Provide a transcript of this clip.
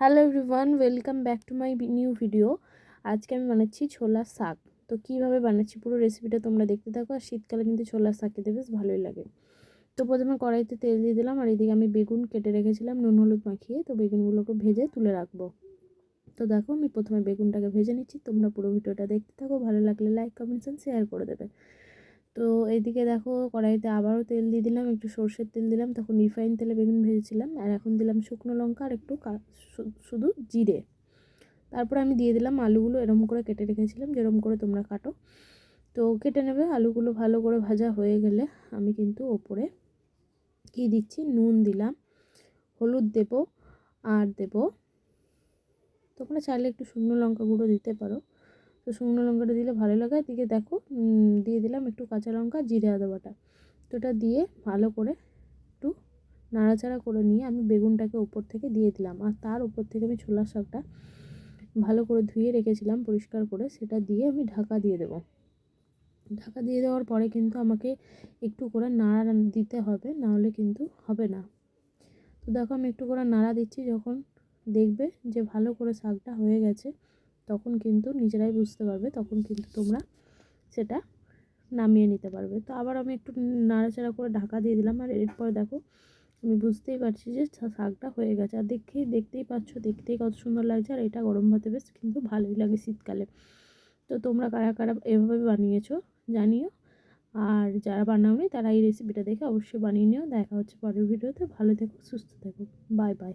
Hello everyone welcome back to my new video আজকে আমি বানাচ্ছি ছোলার শাক। তো কীভাবে বানাচ্ছি পুরো রেসিপিটা তোমরা দেখতে থাকো, আর শীতকালে কিন্তু ছোলার শাক খেতে বেশ ভালোই লাগে। তো প্রথমে কড়াইতে তেল দিয়ে দিলাম, আর এদিকে আমি বেগুন কেটে রেখেছিলাম, নুন, হলুদ মাখিয়ে। তো বেগুনগুলোকে ভেজে তুলে রাখব। তো দেখো, আমি প্রথমে বেগুনটাকে ভেজে নিচ্ছি। তোমরা পুরো ভিডিওটা দেখতে থাকো, ভালো লাগলে লাইক কমেন্টস শেয়ার করে দেবে। তো এইদিকে দেখো কড়াইতে আবারও তেল দিয়ে দিলাম, একটু সর্ষের তেল দিলাম, তখন রিফাইন তেলে বেগুন ভেজেছিলাম, আর এখন দিলাম শুকনো লঙ্কা আর একটু শুধু জিরে। তারপর আমি দিয়ে দিলাম আলুগুলো, এরম করে কেটে রেখেছিলাম, যেরম করে তোমরা কাটো। তো কেটে নেবে, আলুগুলো ভালো করে ভাজা হয়ে গেলে আমি কিন্তু ওপরে কী দিচ্ছি? নুন দিলাম, হলুদ দেব, আর দেব, তোমরা চাইলে একটু শুকনো লঙ্কা গুঁড়ো দিতে পারো। তো শুকনো লঙ্কাটা দিলে ভালো লাগে। দিকে দেখো দিয়ে দিলাম একটু কাঁচা লঙ্কা, জিরে, আদা বাটা। তো ওটা দিয়ে ভালো করে একটু নাড়াচাড়া করে নিয়ে আমি বেগুনটাকে উপর থেকে দিয়ে দিলাম। আর তার উপর থেকে আমি ছোলার শাকটা ভালো করে ধুয়ে রেখেছিলাম পরিষ্কার করে, সেটা দিয়ে আমি ঢাকা দিয়ে দেবো। ঢাকা দিয়ে দেওয়ার পরে কিন্তু আমাকে একটু করে নাড়া দিতে হবে, নাহলে কিন্তু হবে না। তো দেখো আমি একটু করে নাড়া দিচ্ছি, যখন দেখবে যে ভালো করে শাকটা হয়ে গেছে। তখন কিন্তু নিজেরাই বুঝতে পারবে, তখন কিন্তু তোমরা সেটা নামিয়ে নিতে পারবে। তো আবার আমি একটু নাড়াচাড়া করে ঢাকা দিয়ে দিলাম। আর এরপর দেখো, আমি বুঝতেই পারছি যে শাকটা হয়ে গেছে। আর দেখেই দেখতেই পাচ্ছ, দেখতেই কত সুন্দর লাগছে। আর এটা গরম ভাতে বেশ কিন্তু ভালোই লাগে শীতকালে। তো তোমরা কারা কারা এভাবে বানিয়েছো জানিও। আর যারা বানাওনি তারা এই রেসিপিটা দেখে অবশ্যই বানিয়ে নিও। দেখা হচ্ছে পরের ভিডিওতে। ভালো থেকো, সুস্থ থেকো। Bye bye.